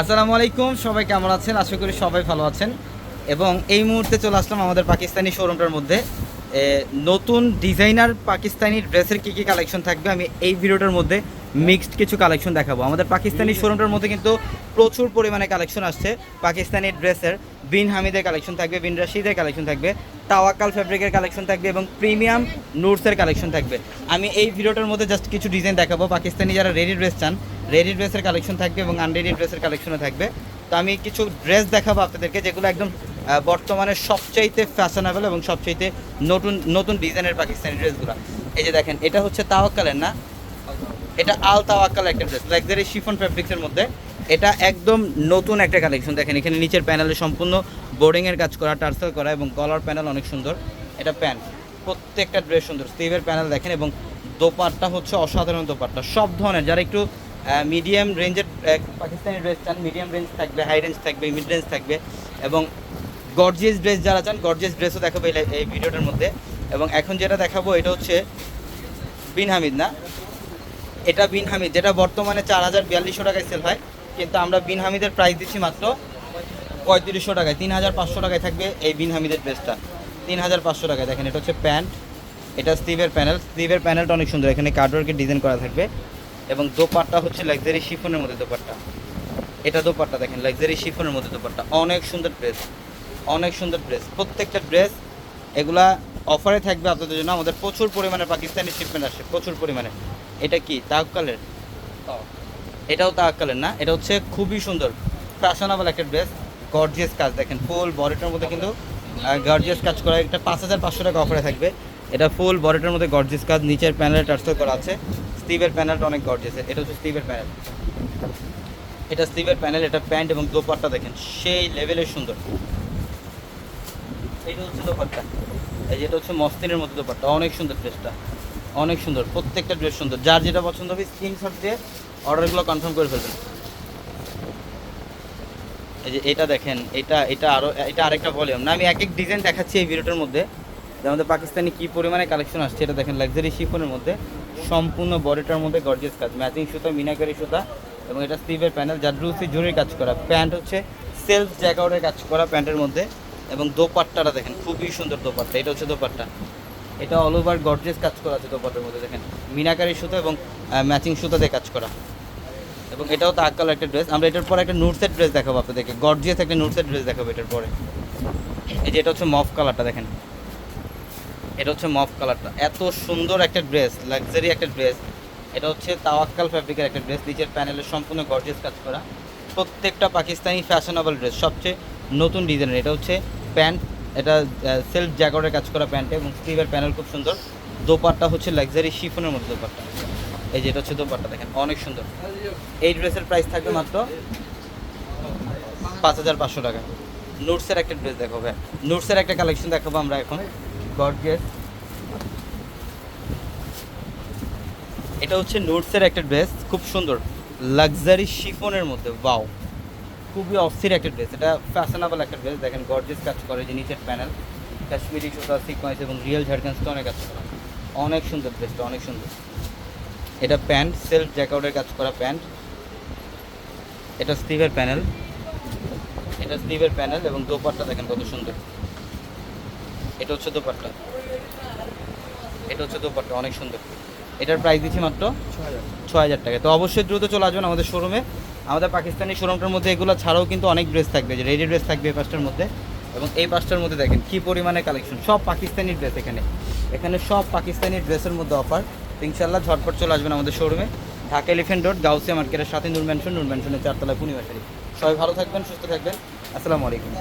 আসসালামু আলাইকুম, সবাই কেমন আছেন? আশা করি সবাই ভালো আছেন। এবং এই মুহূর্তে চলে আসলাম আমাদের পাকিস্তানি শোরুমটার মধ্যে। নতুন ডিজাইনার পাকিস্তানি ড্রেসের কী কী কালেকশন থাকবে? আমি এই ভিডিওটার মধ্যে মিক্সড কিছু কালেকশন দেখাবো। আমাদের পাকিস্তানি শোরুমটার মধ্যে কিন্তু প্রচুর পরিমাণে কালেকশন আসছে। পাকিস্তানি ড্রেসের বিন হামিদের কালেকশন থাকবে, বিন রাশিদের কালেকশন থাকবে, তাওয়াক্কাল ফ্যাব্রিকের কালেকশন থাকবে এবং প্রিমিয়াম নুটসের কালেকশন থাকবে। আমি এই ভিডিওটার মধ্যে জাস্ট কিছু ডিজাইন দেখাবো। পাকিস্তানি যারা রেডি ড্রেস চান রেডি ড্রেসের কালেকশন থাকবে এবং আনরেডি ড্রেসের কালেকশনও থাকবে। তো আমি কিছু ড্রেস দেখাবো আপনাদেরকে, যেগুলো একদম বর্তমানে সবচাইতে ফ্যাশনেবল এবং সবচাইতে নতুন নতুন ডিজাইনের পাকিস্তানি ড্রেসগুলো। এই যে দেখেন, এটা হচ্ছে তাওয়াক্কালের না? এটা আল তাওয়াক্কাল একটা ড্রেস লাক্সারি শিফন ফ্যাব্রিক্সের মধ্যে। এটা একদম নতুন একটা কালেকশন দেখেন, এখানে নিচের প্যানেলে সম্পূর্ণ বোর্ডিংয়ের কাজ করা, টার্সেল করা এবং কলার প্যানেল অনেক সুন্দর। এটা প্যান্ট, প্রত্যেকটা ড্রেস সুন্দর। স্টিভের প্যানেল দেখেন এবং দোপাট্টা হচ্ছে অসাধারণ দোপাট্টা। সব ধরনের, যারা একটু মিডিয়াম রেঞ্জের পাকিস্তানি ড্রেস চান মিডিয়াম রেঞ্জ থাকবে হাই রেঞ্জ থাকবে মিড রেঞ্জ থাকবে এবং গর্জিয়াস ড্রেস যারা চান গর্জিয়াস ড্রেসও দেখাবো এই ভিডিওটার মধ্যে। এবং এখন যেটা দেখাবো এটা হচ্ছে বিন হামিদ, না? এটা বিন হামিদ, যেটা বর্তমানে চার হাজার বিয়াল্লিশশো টাকায় সেল হয়, কিন্তু আমরা বিন হামিদের প্রাইস দিচ্ছি মাত্র পঁয়ত্রিশশো টাকায়, তিন হাজার পাঁচশো টাকায় থাকবে এই বিন হামিদের ড্রেসটা তিন হাজার পাঁচশো টাকায়, দেখেন এটা হচ্ছে প্যান্ট, এটা স্টিভের প্যানেল স্টিভের প্যানেলটা অনেক সুন্দর, এখানে কার্ডওয়ার্কের ডিজাইন করা থাকবে। এবং দোপাট্টা হচ্ছে লাক্সারি শিফনের মধ্যে দোপাট্টা। এটা দোপাট্টা দেখেন লাক্সারি শিফনের মধ্যে দোপাট্টা। অনেক সুন্দর ড্রেস অনেক সুন্দর ড্রেস প্রত্যেকটা ড্রেস এগুলা অফারে থাকবে আপনাদের জন্য। আমাদের প্রচুর পরিমাণে পাকিস্তানি শিপমেন্ট আসে, প্রচুর পরিমাণে। এটা কি তাহকালের এটাও তাহকালের না? এটা হচ্ছে খুবই সুন্দর ফ্যাশনেবল একটা ড্রেস গর্জিয়াস কাজ। দেখেন ফুল বডিটার মধ্যে কিন্তু গর্জিয়াস কাজ করা। একটা পাঁচ হাজার পাঁচশো টাকা অফারে থাকবে। এটা ফুল বডিটার মধ্যে গর্জিয়াস কাজ, নিচের প্যানেলে টার্সেল করা আছে। স্টিভের প্যানেলটা অনেক গর্জিয়াস এটা হচ্ছে স্টিভের প্যানেল এটা স্টিভের প্যানেল এটা প্যান্ট এবং দোপাট্টা দেখেন, সেই লেভেলের সুন্দর। এইটা হচ্ছে দোপাট্টা। এই যেটা হচ্ছে মস্তিনের মধ্যে দোপাট্টা। অনেক সুন্দর ড্রেসটা অনেক সুন্দর। প্রত্যেকটা ড্রেস সুন্দর। যার যেটা পছন্দ হবে স্ক্রিনশট দিয়ে অর্ডারগুলো কনফার্ম করে ফেলবেন। এই যে এটা দেখেন, এটা এটা আরও এটা আরেকটা ভলিউম না, আমি এক এক ডিজাইন দেখাচ্ছি এই ভিডিওটার মধ্যে। যে আমাদের পাকিস্তানি কী পরিমাণে কালেকশন আসছে এটা দেখেন লাক্সারি শিফনের মধ্যে, সম্পূর্ণ বডিটার মধ্যে গর্জিয়াস কাজ। ম্যাচিং সুতা, মিনাকারি সুতা, এবং এটা স্টিভের প্যানেল যার রুসি জুরির কাজ করা। প্যান্ট হচ্ছে সেলফ জ্যাকআউটের কাজ করা প্যান্টের মধ্যে, এবং দোপাট্টাটা দেখেন, খুবই সুন্দর দোপাট্টা। এটা হচ্ছে দোপাট্টা। এটা অল ওভার গর্জিয়াস কাজ করা আছে দোপাট্টার মধ্যে, দেখেন। মিনাকারি সুতা এবং ম্যাচিং সুতা দিয়ে কাজ করা। এবং এটাও তাক কালার একটা ড্রেস আমরা এটার পরে একটা নুটসের ড্রেস দেখাবো আপনাদেরকে। গর্জিয়াস একটা নুটসের ড্রেস দেখাবো এটার পরে। এই যে এটা হচ্ছে মফ কালারটা দেখেন। এটা হচ্ছে মফ কালারটা এত সুন্দর একটা ড্রেস লাক্সারি একটা ড্রেস এটা হচ্ছে তাওয়াক্কাল ফ্যাব্রিকের একটা ড্রেস নিচের প্যানেলের সম্পূর্ণ গর্জেস কাজ করা। প্রত্যেকটা পাকিস্তানি ফ্যাশনেবল ড্রেস সবচেয়ে নতুন ডিজাইনের এটা হচ্ছে প্যান্ট এটা সেলফ জ্যাকেটের কাজ করা প্যান্ট এবং স্টিভের প্যানেল খুব সুন্দর। দোপাট্টা হচ্ছে লাক্সারি শিফনের মধ্যে দোপাট্টা। এই যে এটা হচ্ছে দোপাট্টা, দেখেন, অনেক সুন্দর। এই ড্রেসের প্রাইস থাকবে মাত্র পাঁচ হাজার পাঁচশো টাকা। নোটসের একটা ড্রেস দেখাবো হ্যাঁ নোটসের একটা কালেকশন দেখাবো আমরা এখন। গর্জিয়াস এটা হচ্ছে নোটসের একটা ড্রেস, খুব সুন্দর। লাক্সারি শিফনের মধ্যে বাও খুবই অস্থির একটা ড্রেস। এটা ফ্যাশনেবল একটা ড্রেস। দেখেন গর্জিয়াস কাজ করে যে নিচের প্যানেল কাশ্মীরি সুতা সিকোয়েন্স এবং রিয়েল ঝাড়খান স্টোনের কাজ করা। অনেক সুন্দর ড্রেসটা, অনেক সুন্দর। এটা প্যান্ট সেলফ জ্যাকআউটের কাজ করা প্যান্ট। এটা স্টিভের প্যানেল এটা স্টিভের প্যানেল এবং দোপাট্টা, দেখেন কত সুন্দর। এটা হচ্ছে দোপাট্টা। এটা হচ্ছে দোপাট্টা, অনেক সুন্দর। এটার প্রাইস দিচ্ছি মাত্র ছ হাজার টাকা। তো অবশ্যই দ্রুত চলে আসবেন আমাদের শোরুমে আমাদের পাকিস্তানি শোরুমটার মধ্যে এগুলো ছাড়াও কিন্তু অনেক ড্রেস থাকবে, যে রেডি ড্রেস থাকবে এই পাঁচটার মধ্যে। এবং এই পাঁচটার মধ্যে দেখেন কী পরিমাণে কালেকশন সব পাকিস্তানি ড্রেস এখানে। এখানে সব পাকিস্তানি ড্রেসের মধ্যে অফার ইনশাল্লাহ ঝটপট চলে আসবেন আমাদের শোরুমে ঢাকা এলিফেন্ট রোড গাউসিয়া মার্কেটের সাথে নূর ম্যানশন নূর ম্যানশনের চারতলায় পূর্ণিমা সবাই ভালো থাকবেন, সুস্থ থাকবেন। আসসালামু আলাইকুম।